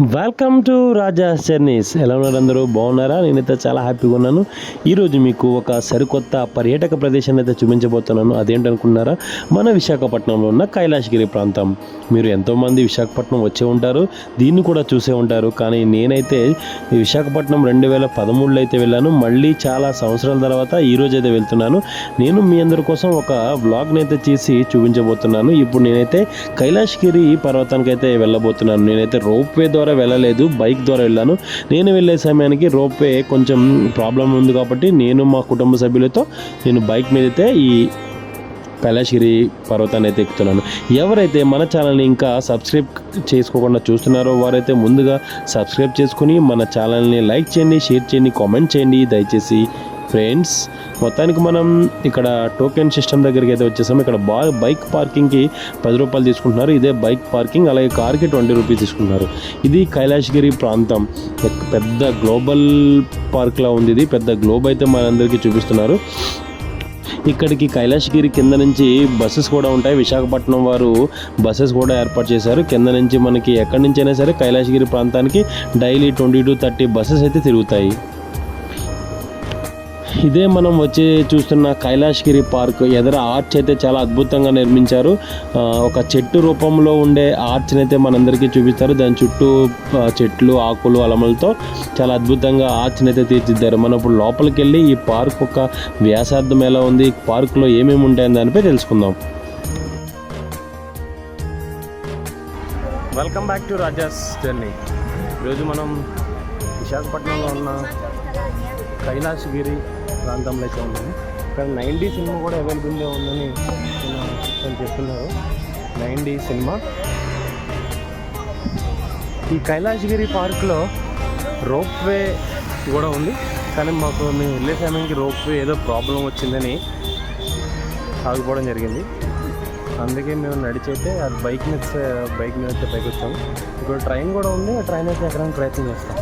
Welcome to Raja journeys ఎలా ఉన్నారు అందరూ? బాగున్నారా? నేనైతే చాలా హ్యాపీగా ఉన్నాను. ఈరోజు మీకు ఒక సరికొత్త పర్యాటక ప్రదేశాన్ని అయితే చూపించబోతున్నాను. అదేంటనుకున్నారా మన విశాఖపట్నంలో ఉన్న కైలాసగిరి ప్రాంతం. మీరు ఎంతోమంది విశాఖపట్నం వచ్చే ఉంటారు. దీన్ని కూడా చూసే ఉంటారు. కానీ నేనైతే విశాఖపట్నం రెండు వేల పదమూడులో అయితే వెళ్ళాను. మళ్ళీ చాలా సంవత్సరాల తర్వాత ఈ రోజు అయితే వెళ్తున్నాను. నేను మీ అందరి కోసం ఒక వ్లాగ్ని అయితే తీసి చూపించబోతున్నాను. ఇప్పుడు నేనైతే కైలాసగిరి పర్వతానికి అయితే వెళ్ళబోతున్నాను. నేనైతే రోప్ వే ద్వారా వెళ్ళలేదు బైక్ ద్వారా వెళ్ళాను. నేను వెళ్ళే సమయానికి రోప్వే కొంచెం ప్రాబ్లం ఉంది కాబట్టి నేను మా కుటుంబ సభ్యులతో నేను బైక్ మీద అయితే ఈ కైలాసగిరి పర్వతాన్ని అయితే ఎక్కుతున్నాను. ఎవరైతే మన ఛానల్ని ఇంకా సబ్స్క్రైబ్ చేసుకోకుండా చూస్తున్నారో వారైతే ముందుగా సబ్స్క్రైబ్ చేసుకుని మన ఛానల్ని లైక్ చేయండి షేర్ చేయండి కామెంట్ చేయండి. దయచేసి ఫ్రెండ్స్ మొత్తానికి మనం ఇక్కడ టోకెన్ సిస్టమ్ దగ్గరికి అయితే వచ్చేసాము ఇక్కడ బా బైక్ పార్కింగ్కి పది రూపాయలు తీసుకుంటున్నారు. ఇదే బైక్ పార్కింగ్ అలాగే కార్కి ట్వంటీ రూపీస్ తీసుకుంటున్నారు. ఇది కైలాసగిరి ప్రాంతం. పెద్ద- పెద్ద గ్లోబల్ పార్క్లా ఉంది ఇది. పెద్ద గ్లోబ్ అయితే మనందరికీ చూపిస్తున్నారు. ఇక్కడికి కైలాసగిరి కింద నుంచి బస్సెస్ కూడా ఉంటాయి. విశాఖపట్నం వారు బస్సెస్ కూడా ఏర్పాటు చేశారు. కింద నుంచి మనకి ఎక్కడి నుంచి అయినా సరే కైలాసగిరి ప్రాంతానికి daily twenty two thirty buses అయితే తిరుగుతాయి. ఇదే మనం వచ్చి చూస్తున్న కైలాష్గిరి పార్క్ ఎదర ఆర్చ్ అయితే చాలా అద్భుతంగా నిర్మించారు. ఒక చెట్టు రూపంలో ఉండే ఆర్చ్ని అయితే మనందరికీ చూపిస్తారు. దాని చుట్టూ చెట్లు ఆకులు అలమలతో చాలా అద్భుతంగా ఆర్చ్ని అయితే తీర్చిద్దారు మనం ఇప్పుడు లోపలికి వెళ్ళి ఈ పార్క్ ఒక వ్యాసార్థం ఎలా ఉంది ఈ ఏమేమి ఉంటాయని దానిపై తెలుసుకుందాం. Welcome back to Raja's journey ఈరోజు మనం విశాఖపట్నంలో ఉన్న కైలాసగిరి ప్రాంతంలో అయితే ఉందని ఇక్కడ నైంటీ సినిమా కూడా అవైలబుల్గా ఉందని చెప్తున్నారు. Ninety cinema. ఈ కైలాసగిరి పార్క్లో రోప్ వే కూడా ఉంది. కానీ మాకు మేము వెళ్ళే సమయానికి రోప్ వే ఏదో ప్రాబ్లం వచ్చిందని ఆగిపోవడం జరిగింది. అందుకే మేము నడిచైతే అది బైక్ మీద బైక్ మీద అయితే పైకి వచ్చాము. ఇక్కడ ట్రైన్ కూడా ఉంది. ఆ ట్రైన్ అయితే ఎక్కడానికి ప్రయత్నం చేస్తాం.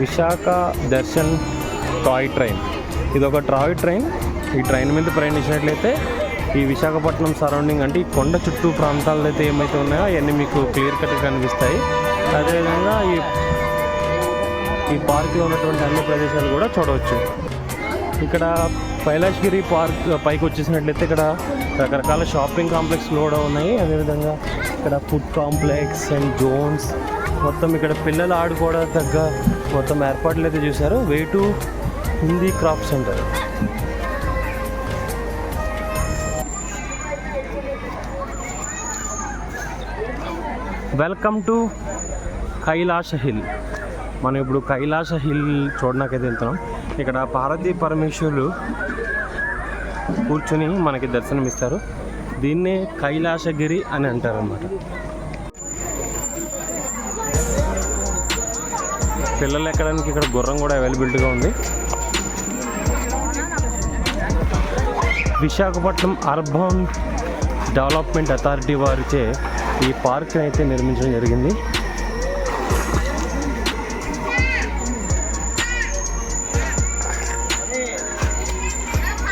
Visakha Darshan toy train. ఇది ఒక టాయ్ ట్రైన్. ఈ ట్రైన్ మీద ప్రయాణించినట్లయితే ఈ విశాఖపట్నం సరౌండింగ్ అంటే ఈ కొండ చుట్టూ ప్రాంతాలు అయితే ఏమైతే ఉన్నాయో అవన్నీ మీకు క్లియర్ కట్గా కనిపిస్తాయి. అదేవిధంగా ఈ ఈ పార్క్లో ఉన్నటువంటి అన్ని ప్రదేశాలు కూడా చూడవచ్చు. ఇక్కడ కైలాష్గిరి పార్క్ పైకి వచ్చేసినట్లయితే ఇక్కడ రకరకాల షాపింగ్ కాంప్లెక్స్లు కూడా ఉన్నాయి. అదేవిధంగా ఇక్కడ ఫుడ్ కాంప్లెక్స్ అండ్ జోన్స్ మొత్తం ఇక్కడ పిల్లలు ఆడుకోవడానికి తగ్గ మొత్తం ఏర్పాట్లు అయితే చూశారు. Way to handicraft centre welcome to Kailasa hill మనం ఇప్పుడు కైలాస హిల్ చూడడానికైతే వెళ్తున్నాం. ఇక్కడ పార్వతీ పరమేశ్వరులు కూర్చుని మనకి దర్శనమిస్తారు. దీన్నే కైలాసగిరి అని అంటారనమాట పిల్లలు ఎక్కడానికి ఇక్కడ గుర్రం కూడా అవైలబిలిటీగా ఉంది. విశాఖపట్నం అర్బన్ డెవలప్మెంట్ అథారిటీ వారిచే ఈ పార్క్ని అయితే నిర్మించడం జరిగింది.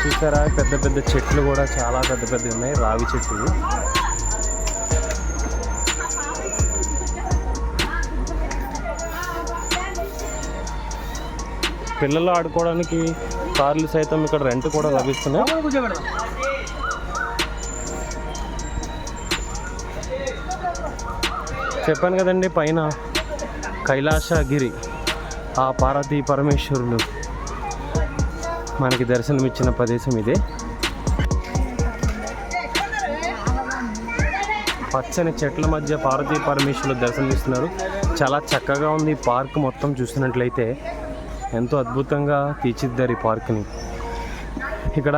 చూసారా? పెద్ద పెద్ద చెట్లు కూడా చాలా పెద్ద పెద్ద ఉన్నాయి. రావి చెట్లు పిల్లలు ఆడుకోవడానికి కార్లు సైతం ఇక్కడ రెంట్ కూడా లభిస్తున్నాయి. చెప్పాను కదండి పైన కైలాసగిరి ఆ పార్వతీ పరమేశ్వరులు మనకి దర్శనమిచ్చిన ప్రదేశం ఇదే. పచ్చని చెట్ల మధ్య పార్వతీ పరమేశ్వరులు దర్శనమిస్తున్నారు. చాలా చక్కగా ఉంది ఈ పార్క్ మొత్తం చూసినట్లయితే. ఎంతో అద్భుతంగా తీర్చిదిద్దారు ఈ పార్క్ని. ఇక్కడ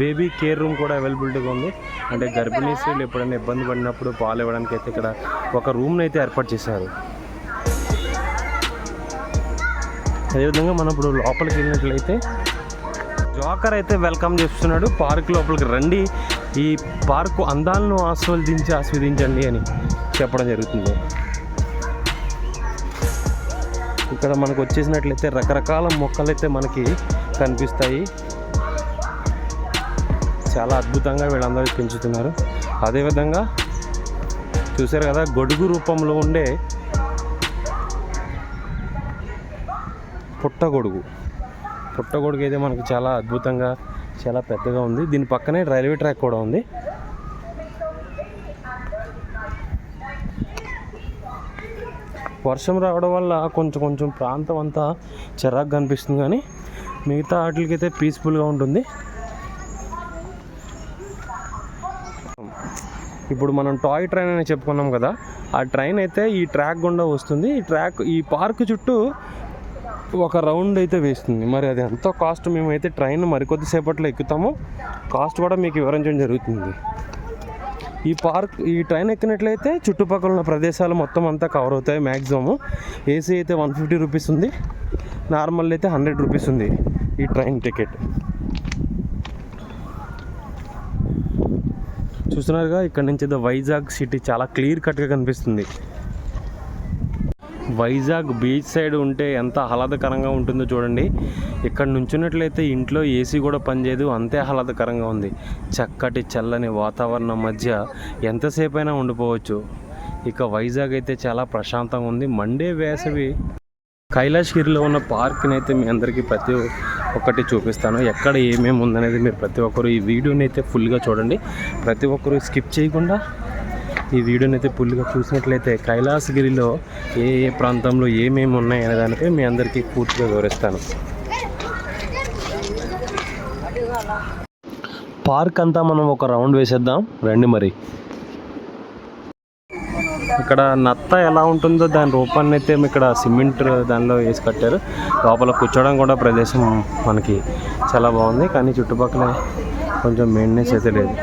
బేబీ కేర్ రూమ్ కూడా అవైలబిలిటీగా ఉంది. అంటే గర్భిణీ స్త్రీలు ఎప్పుడైనా ఇబ్బంది పడినప్పుడు పాలు ఇవ్వడానికి అయితే ఇక్కడ ఒక రూమ్ని అయితే ఏర్పాటు చేశారు. అదేవిధంగా మనం ఇప్పుడు లోపలికి వెళ్ళినట్లయితే జోకర్ అయితే వెల్కమ్ చేస్తున్నాడు. పార్క్ లోపలికి రండి. ఈ పార్కు అందాలను ఆస్వాదించి ఆస్వాదించండి అని చెప్పడం జరుగుతుంది. ఇక్కడ మనకు వచ్చేసినట్లయితే రకరకాల మొక్కలు అయితే మనకి కనిపిస్తాయి. చాలా అద్భుతంగా వీళ్ళందరూ పెంచుతున్నారు. అదేవిధంగా చూసారు కదా గొడుగు రూపంలో ఉండే పుట్టగొడుగు పుట్టగొడుగు అయితే మనకు చాలా అద్భుతంగా చాలా పెద్దగా ఉంది. దీని పక్కనే రైల్వే ట్రాక్ కూడా ఉంది. వర్షం రావడం వల్ల కొంచెం కొంచెం ప్రాంతం అంతా చిరాకు కనిపిస్తుంది కానీ మిగతా వాటికైతే పీస్ఫుల్గా ఉంటుంది. ఇప్పుడు మనం టాయ్ ట్రైన్ అని చెప్పుకున్నాం కదా ఆ ట్రైన్ అయితే ఈ ట్రాక్ గుండా వస్తుంది. ఈ ట్రాక్ ఈ పార్క్ చుట్టూ ఒక రౌండ్ అయితే వేస్తుంది. మరి అది ఎంతో కాస్ట్ మేమైతే ట్రైన్ మరికొద్దిసేపట్లో ఎక్కుతాము. కాస్ట్ కూడా మీకు వివరించడం జరుగుతుంది. ఈ పార్క్ ఈ ట్రైన్ ఎక్కినట్లయితే చుట్టుపక్కల ఉన్న ప్రదేశాలు మొత్తం అంతా కవర్ అవుతాయి మ్యాక్సిమము ఏసీ అయితే వన్ ఫిఫ్టీ రూపీస్ ఉంది. నార్మల్ అయితే హండ్రెడ్ రూపీస్ ఉంది ఈ ట్రైన్ టికెట్. చూస్తున్నారుగా ఇక్కడ నుంచి అయితే వైజాగ్ సిటీ చాలా క్లియర్ కట్గా కనిపిస్తుంది. వైజాగ్ బీచ్ సైడ్ ఉంటే ఎంత ఆహ్లాదకరంగా ఉంటుందో చూడండి. ఇక్కడ నుంచున్నట్లయితే ఇంట్లో ఏసీ కూడా పనిచేయదు అంతే ఆహ్లాదకరంగా ఉంది. చక్కటి చల్లని వాతావరణం మధ్య ఎంతసేపు అయినా ఉండిపోవచ్చు. ఇక వైజాగ్ అయితే చాలా ప్రశాంతంగా ఉంది. మండే వేసవి కైలాష్గిరిలో ఉన్న పార్క్ని అయితే మీ అందరికీ ప్రతి ఒక్కటి చూపిస్తాను. ఎక్కడ ఏమేమి ఉందనేది మీరు ప్రతి ఒక్కరు ఈ వీడియోని అయితే ఫుల్గా చూడండి. ప్రతి ఒక్కరు స్కిప్ చేయకుండా ఈ వీడియోని అయితే ఫుల్గా చూసినట్లయితే కైలాసగిరిలో ఏ ఏ ప్రాంతంలో ఏమేమి ఉన్నాయి అనే దానిపై మీ అందరికీ పూర్తిగా వివరిస్తాను. పార్క్ అంతా మనం ఒక రౌండ్ వేసేద్దాం. రండి మరి. ఇక్కడ నత్త ఎలా ఉంటుందో దాని రూపాన్ని అయితే ఇక్కడ సిమెంట్ దానిలో వేసి కట్టారు. లోపల కూర్చోవడం కూడా ప్రదేశం మనకి చాలా బాగుంది. కానీ చుట్టుపక్కల కొంచెం మెయింటెనెన్స్ అయితే లేదు.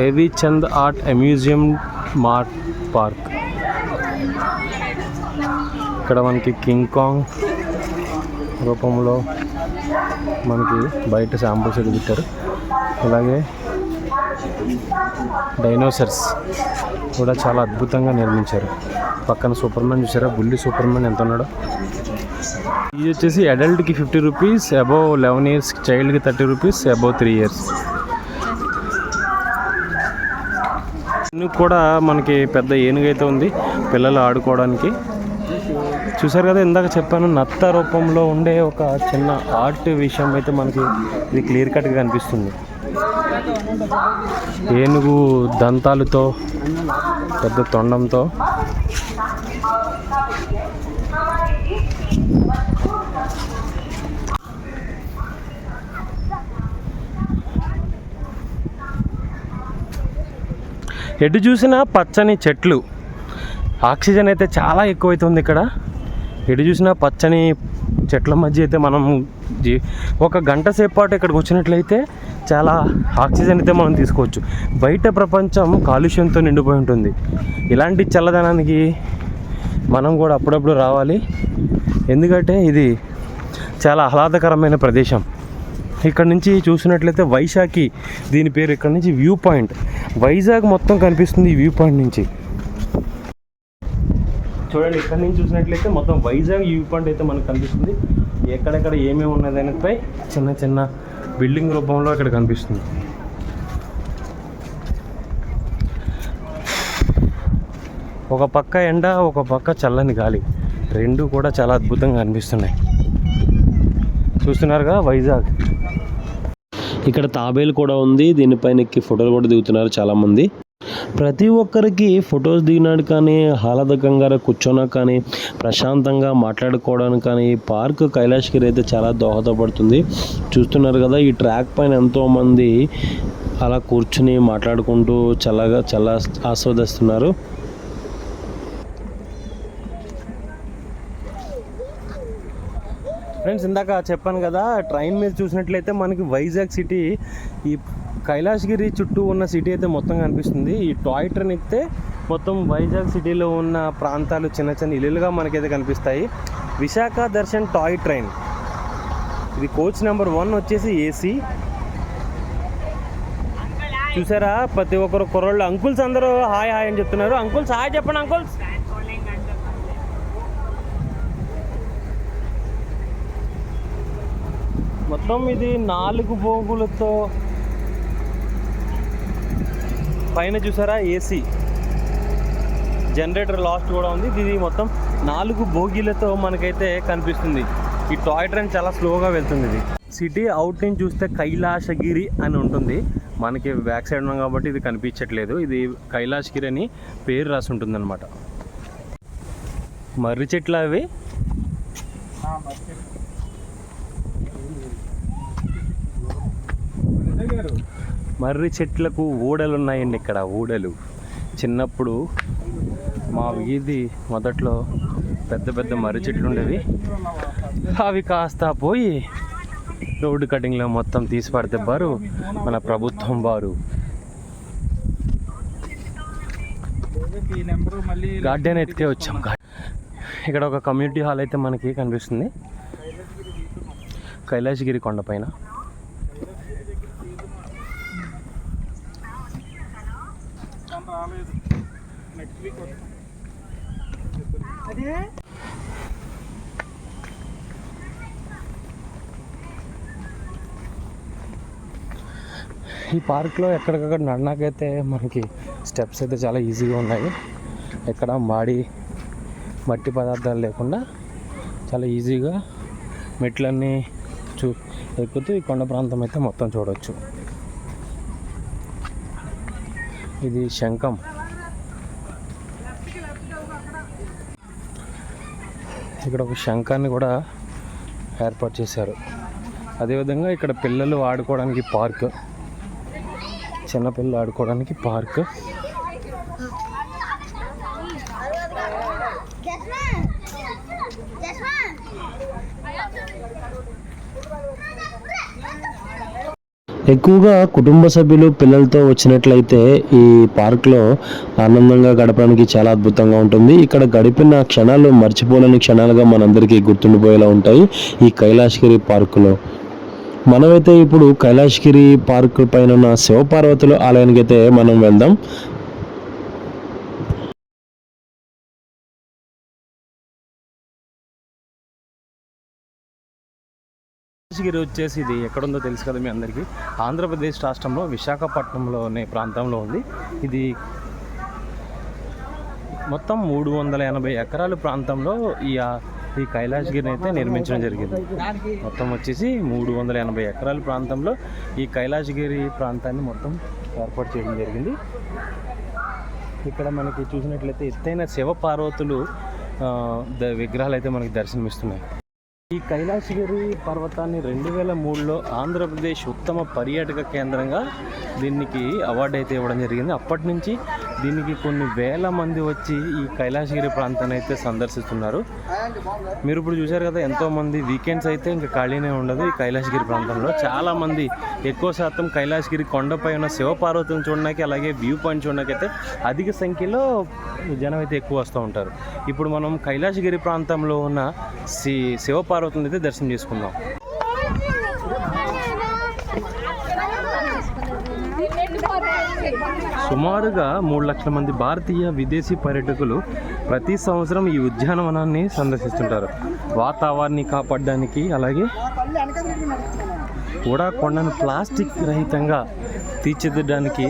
ఏవి చంద్ ఆర్ట్ అమ్యూజియం మార్ట్ పార్క్. ఇక్కడ మనకి కింగ్ కాంగ్ రూపంలో మనకి బయట శాంపుల్స్ ఎదుగుతారు అలాగే డైనోసర్స్ కూడా చాలా అద్భుతంగా నిర్మించారు. పక్కన సూపర్ మ్యాన్ చూసారా? బుల్లి సూపర్ మ్యాన్ ఎంత ఉన్నాడో. ఇది వచ్చేసి అడల్ట్కి fifty rupees above eleven years చైల్డ్కి thirty rupees above three years ఏనుగు కూడా మనకి పెద్ద ఏనుగు అయితే ఉంది పిల్లలు ఆడుకోవడానికి. చూసారు కదా ఇందాక చెప్పాను నత్త రూపంలో ఉండే ఒక చిన్న ఆర్ట్ విషయం అయితే మనకి ఇది క్లియర్ కట్గా కనిపిస్తుంది. ఏనుగు దంతాలతో పెద్ద తొండంతో ఎటు చూసినా పచ్చని చెట్లు. ఆక్సిజన్ అయితే చాలా ఎక్కువైతుంది ఇక్కడ. ఎటు చూసినా పచ్చని చెట్ల మధ్య అయితే మనం జీ ఒక గంట సేపు పాటు ఇక్కడికి వచ్చినట్లయితే చాలా ఆక్సిజన్ అయితే మనం తీసుకోవచ్చు. బయట ప్రపంచం కాలుష్యంతో నిండిపోయి ఉంటుంది. ఇలాంటి చల్లదనానికి మనం కూడా అప్పుడప్పుడు రావాలి. ఎందుకంటే ఇది చాలా ఆహ్లాదకరమైన ప్రదేశం. ఇక్కడ నుంచి చూసినట్లయితే వైశాఖి దీని పేరు ఇక్కడ నుంచి వ్యూ పాయింట్. వైజాగ్ మొత్తం కనిపిస్తుంది ఈ వ్యూ పాయింట్ నుంచి. చూడండి ఇక్కడ నుంచి చూసినట్లయితే మొత్తం వైజాగ్ వ్యూ పాయింట్ అయితే మనకు కనిపిస్తుంది. ఎక్కడెక్కడ ఏమేమి ఉన్నది అనేదిపై చిన్న చిన్న బిల్డింగ్ రూపంలో ఇక్కడ కనిపిస్తుంది. ఒక పక్క ఎండ ఒక పక్క చల్లని గాలి. రెండు కూడా చాలా అద్భుతంగా అనిపిస్తున్నాయి. చూస్తున్నారుగా వైజాగ్. ఇక్కడ తాబేలు కూడా ఉంది. దీనిపైన ఎక్కి ఫోటోలు కూడా దిగుతున్నారు చాలామంది. ప్రతి ఒక్కరికి ఫొటోస్ దిగినాడు కానీ ఆహ్లాదకంగా కూర్చోనా కానీ ప్రశాంతంగా మాట్లాడుకోవడానికి కానీ ఈ పార్క్ కైలాష్గిరి అయితే చాలా దోహదపడుతుంది. చూస్తున్నారు కదా ఈ ట్రాక్ పైన ఎంతోమంది అలా కూర్చుని మాట్లాడుకుంటూ చల్లగా చల్ల ఆస్వాదిస్తున్నారు. ఫ్రెండ్స్ ఇందాక చెప్పాను కదా ట్రైన్ మీద చూసినట్లయితే మనకి వైజాగ్ సిటీ ఈ కైలాసగిరి చుట్టూ ఉన్న సిటీ అయితే మొత్తం కనిపిస్తుంది. ఈ టాయ్ ట్రైన్ ఎక్కితే మొత్తం వైజాగ్ సిటీలో ఉన్న ప్రాంతాలు చిన్న చిన్న ఇల్లులుగా మనకైతే కనిపిస్తాయి. Visakha Darshan toy train. ఇది కోచ్ నెంబర్ వన్ వచ్చేసి ఏసీ. చూసారా? ప్రతి ఒక్కరు కుర్రోళ్ళు అంకుల్స్ అందరూ హాయ్ హాయ్ అని చెప్తున్నారు. అంకుల్స్ హాయ్ చెప్పండి అంకుల్స్. మొత్తం ఇది నాలుగు బోగులతో పైన చూసారా ఏసీ జనరేటర్ లాస్ట్ కూడా ఉంది. ఇది మొత్తం నాలుగు బోగీలతో మనకైతే కనిపిస్తుంది. ఈ టాయ్ ట్రైన్ చాలా స్లోగా వెళ్తుంది ఇది. సిటీ అవుట్ నుంచి చూస్తే కైలాసగిరి అని ఉంటుంది. మనకి బ్యాక్ సైడ్ ఉన్నాం కాబట్టి ఇది కనిపించట్లేదు. ఇది కైలాసగిరి అని పేరు రాసి ఉంటుంది అనమాట మర్రి చెట్లు అవి? మర్రి చెట్లకు ఊడలు ఉన్నాయండి ఇక్కడ ఊడలు. చిన్నప్పుడు మా వీధి మొదట్లో పెద్ద పెద్ద మర్రి చెట్లు ఉండేవి. అవి కాస్త పోయి రోడ్డు కటింగ్లో మొత్తం తీసి పడితే బారు మన ప్రభుత్వం వారు గార్డెన్ ఎత్తుకే వచ్చాం. ఇక్కడ ఒక కమ్యూనిటీ హాల్ అయితే మనకి కనిపిస్తుంది. కైలాసగిరి కొండపైన ఈ పార్క్లో ఎక్కడికక్కడ నడనాకైతే మనకి స్టెప్స్ అయితే చాలా ఈజీగా ఉన్నాయి. ఎక్కడ మాడి మట్టి పదార్థాలు లేకుండా చాలా ఈజీగా మెట్లన్నీ చూ ఎక్కుతూ ఈ కొండ ప్రాంతం అయితే మొత్తం చూడవచ్చు ఇది శంఖం. ఇక్కడ ఒక శంఖాన్ని కూడా ఏర్పాటు చేశారు. అదేవిధంగా ఇక్కడ పిల్లలు ఆడుకోవడానికి పార్క్ చిన్నపిల్లలు ఆడుకోవడానికి పార్క్. ఎక్కువగా కుటుంబ సభ్యులు పిల్లలతో వచ్చినట్లయితే ఈ పార్క్లో ఆనందంగా గడపడానికి చాలా అద్భుతంగా ఉంటుంది. ఇక్కడ గడిపిన క్షణాలు మర్చిపోలేని క్షణాలుగా మనందరికీ గుర్తుండిపోయేలా ఉంటాయి ఈ కైలాసగిరి పార్కులో. మనమైతే ఇప్పుడు కైలాసగిరి పార్క్ పైన ఉన్న శివపార్వతుల ఆలయానికి అయితే మనం వెళ్దాం. కైలాసగిరి వచ్చేసి ఇది ఎక్కడుందో తెలుసు కదా మీ అందరికీ. ఆంధ్రప్రదేశ్ రాష్ట్రంలో విశాఖపట్నంలోనే ప్రాంతంలో ఉంది. ఇది మొత్తం మూడు వందల ఎనభై ఎకరాల ప్రాంతంలో ఈ ఈ కైలాసగిరిని అయితే నిర్మించడం జరిగింది. మొత్తం వచ్చేసి మూడు వందల ఎనభై ఎకరాల ప్రాంతంలో ఈ కైలాసగిరి ప్రాంతాన్ని మొత్తం ఏర్పాటు చేయడం జరిగింది. ఇక్కడ మనకి చూసినట్లయితే ఎత్తైన శివ పార్వతులు ద- విగ్రహాలు అయితే మనకి దర్శనమిస్తున్నాయి. ఈ కైలాసగిరి పర్వతాన్ని రెండు వేల మూడులో ఆంధ్రప్రదేశ్ ఉత్తమ పర్యాటక కేంద్రంగా దీనికి అవార్డు అయితే ఇవ్వడం జరిగింది. అప్పటి నుంచి దీనికి కొన్ని వేల మంది వచ్చి ఈ కైలాసగిరి ప్రాంతాన్ని అయితే సందర్శిస్తున్నారు. మీరు ఇప్పుడు చూశారు కదా ఎంతో మంది వీకెండ్స్ అయితే ఇంకా ఖాళీనే ఉండదు ఈ కైలాసగిరి ప్రాంతంలో. చాలామంది ఎక్కువ శాతం కైలాసగిరి కొండపై ఉన్న శివపార్వతిని చూడడానికి అలాగే వ్యూ పాయింట్ చూడడానికి అయితే అధిక సంఖ్యలో జనం అయితే ఎక్కువ వస్తూ ఉంటారు. ఇప్పుడు మనం కైలాసగిరి ప్రాంతంలో ఉన్న శ్రీ శివపార్వతిని అయితే దర్శనం చేసుకుందాం. సుమారుగా మూడు లక్షల మంది భారతీయ విదేశీ పర్యాటకులు ప్రతి సంవత్సరం ఈ ఉద్యానవనాన్ని సందర్శిస్తుంటారు. వాతావరణాన్ని కాపాడడానికి అలాగే కూడా కొండను ప్లాస్టిక్ రహితంగా తీర్చిదిద్దడానికి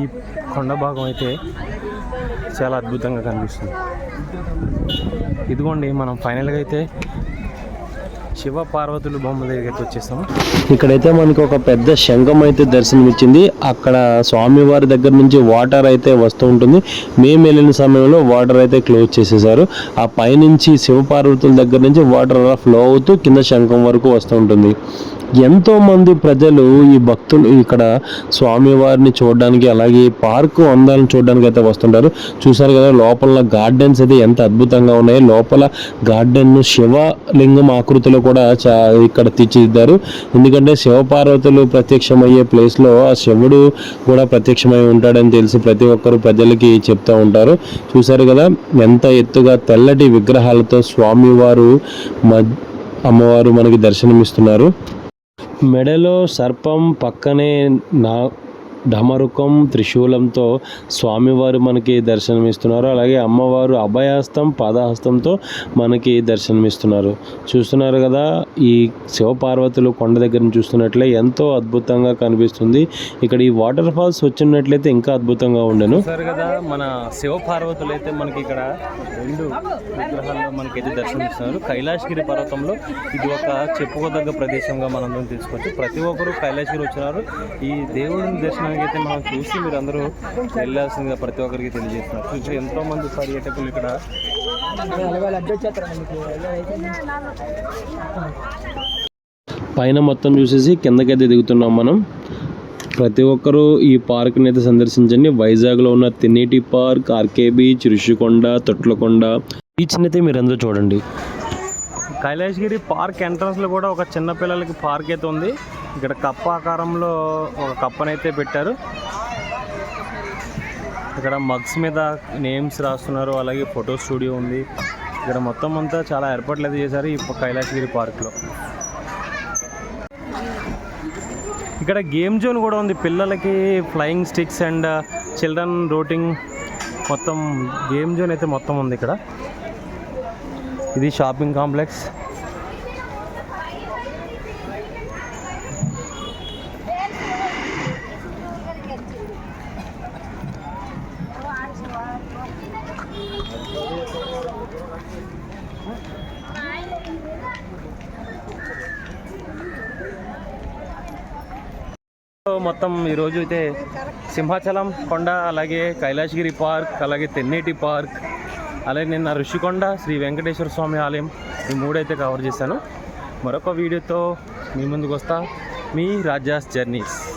ఈ కొండ భాగం అయితే చాలా అద్భుతంగా కనిపిస్తుంది. ఇదిగోండి మనం ఫైనల్గా అయితే శివ పార్వతులు బొమ్మ దగ్గరికి అయితే వచ్చేసాం ఇక్కడైతే మనకి ఒక పెద్ద శంఖం అయితే దర్శనమిచ్చింది. అక్కడ స్వామివారి దగ్గర నుంచి వాటర్ అయితే వస్తూ ఉంటుంది. మేము వెళ్ళిన సమయంలో వాటర్ అయితే క్లోజ్ చేసేసారు. ఆ పైనుంచి శివపార్వతుల దగ్గర నుంచి వాటర్ అలా ఫ్లో అవుతూ కింద శంఖం వరకు వస్తూ ఉంటుంది. ఎంతో మంది ప్రజలు ఈ భక్తులు ఇక్కడ స్వామివారిని చూడడానికి అలాగే పార్కు అందాలను చూడడానికి అయితే వస్తుంటారు. చూసారు కదా లోపల గార్డెన్స్ అయితే ఎంత అద్భుతంగా ఉన్నాయి. లోపల గార్డెన్ను శివలింగం ఆకృతిలో కూడా చా ఇక్కడ తీర్చిదిద్దారు. ఎందుకంటే శివపార్వతులు ప్రత్యక్షమయ్యే ప్లేస్లో ఆ శివుడు కూడా ప్రత్యక్షమై ఉంటాడని తెలిసి ప్రతి ఒక్కరు ప్రజలకి చెప్తూ ఉంటారు. చూసారు కదా ఎంత ఎత్తుగా తెల్లటి విగ్రహాలతో స్వామివారు మ అమ్మవారు మనకి దర్శనమిస్తున్నారు. మెడలో సర్పం పక్కనే నా ఢమరుకం త్రిశూలంతో స్వామివారు మనకి దర్శనమిస్తున్నారు. అలాగే అమ్మవారు అభయహస్తం పాదహస్తంతో మనకి దర్శనమిస్తున్నారు. చూస్తున్నారు కదా ఈ శివపార్వతులు కొండ దగ్గర నుంచి చూస్తున్నట్లే ఎంతో అద్భుతంగా కనిపిస్తుంది. ఇక్కడ ఈ వాటర్ ఫాల్స్ వచ్చినట్లయితే ఇంకా అద్భుతంగా ఉండను. కదా మన శివపార్వతులు అయితే మనకి ఇక్కడ రెండు విగ్రహాల్లో మనకైతే దర్శనమిస్తున్నారు. కైలాసగిరి పర్వతంలో ఇది ఒక చెప్పుకోదగ్గ ప్రదేశంగా మనందరం తీసుకోవచ్చు ప్రతి ఒక్కరూ కైలాసగిరి వచ్చినారు. ఈ దేవుడిని దర్శనానికి అయితే మనం చూసి మీరు అందరూ వెళ్ళాల్సిందిగా ప్రతి ఒక్కరికి తెలియజేస్తున్నారు. చూసి ఎంతో మంది పర్యాటకులు ఇక్కడ పైన మొత్తం చూసేసి కిందకైతే దిగుతున్నాం మనం. ప్రతి ఒక్కరూ ఈ పార్క్ని అయితే సందర్శించండి. వైజాగ్లో ఉన్న Tenneti park RK beach Rushikonda Thotlakonda. బీచ్ని అయితే మీరందరూ చూడండి. కైలాసగిరి పార్క్ ఎంట్రన్స్లో కూడా ఒక చిన్న పిల్లలకి పార్క్ అయితే ఉంది. ఇక్కడ కప్ప ఆకారంలో ఒక కప్పనైతే పెట్టారు. ఇక్కడ మగ్స్ మీద నేమ్స్ రాస్తున్నారు. అలాగే ఫోటో స్టూడియో ఉంది. ఇక్కడ మొత్తం అంతా చాలా ఏర్పాట్లు అయితే చేశారు ఈ కైలాసగిరి పార్క్లో ఇక్కడ గేమ్ జోన్ కూడా ఉంది. పిల్లలకి flying sticks and children routing మొత్తం గేమ్ జోన్ అయితే మొత్తం ఉంది ఇక్కడ. ఇది షాపింగ్ కాంప్లెక్స్. మొత్తం ఈరోజు అయితే సింహాచలం కొండ అలాగే కైలాసగిరి పార్క్ అలాగే తెన్నేటి పార్క్ అలాగే నిన్న ఋషికొండ శ్రీ వెంకటేశ్వర స్వామి ఆలయం ఈ మూడైతే కవర్ చేశాను. మరొక వీడియోతో మీ ముందుకు వస్తా. మీ రాజాస్ జర్నీస్.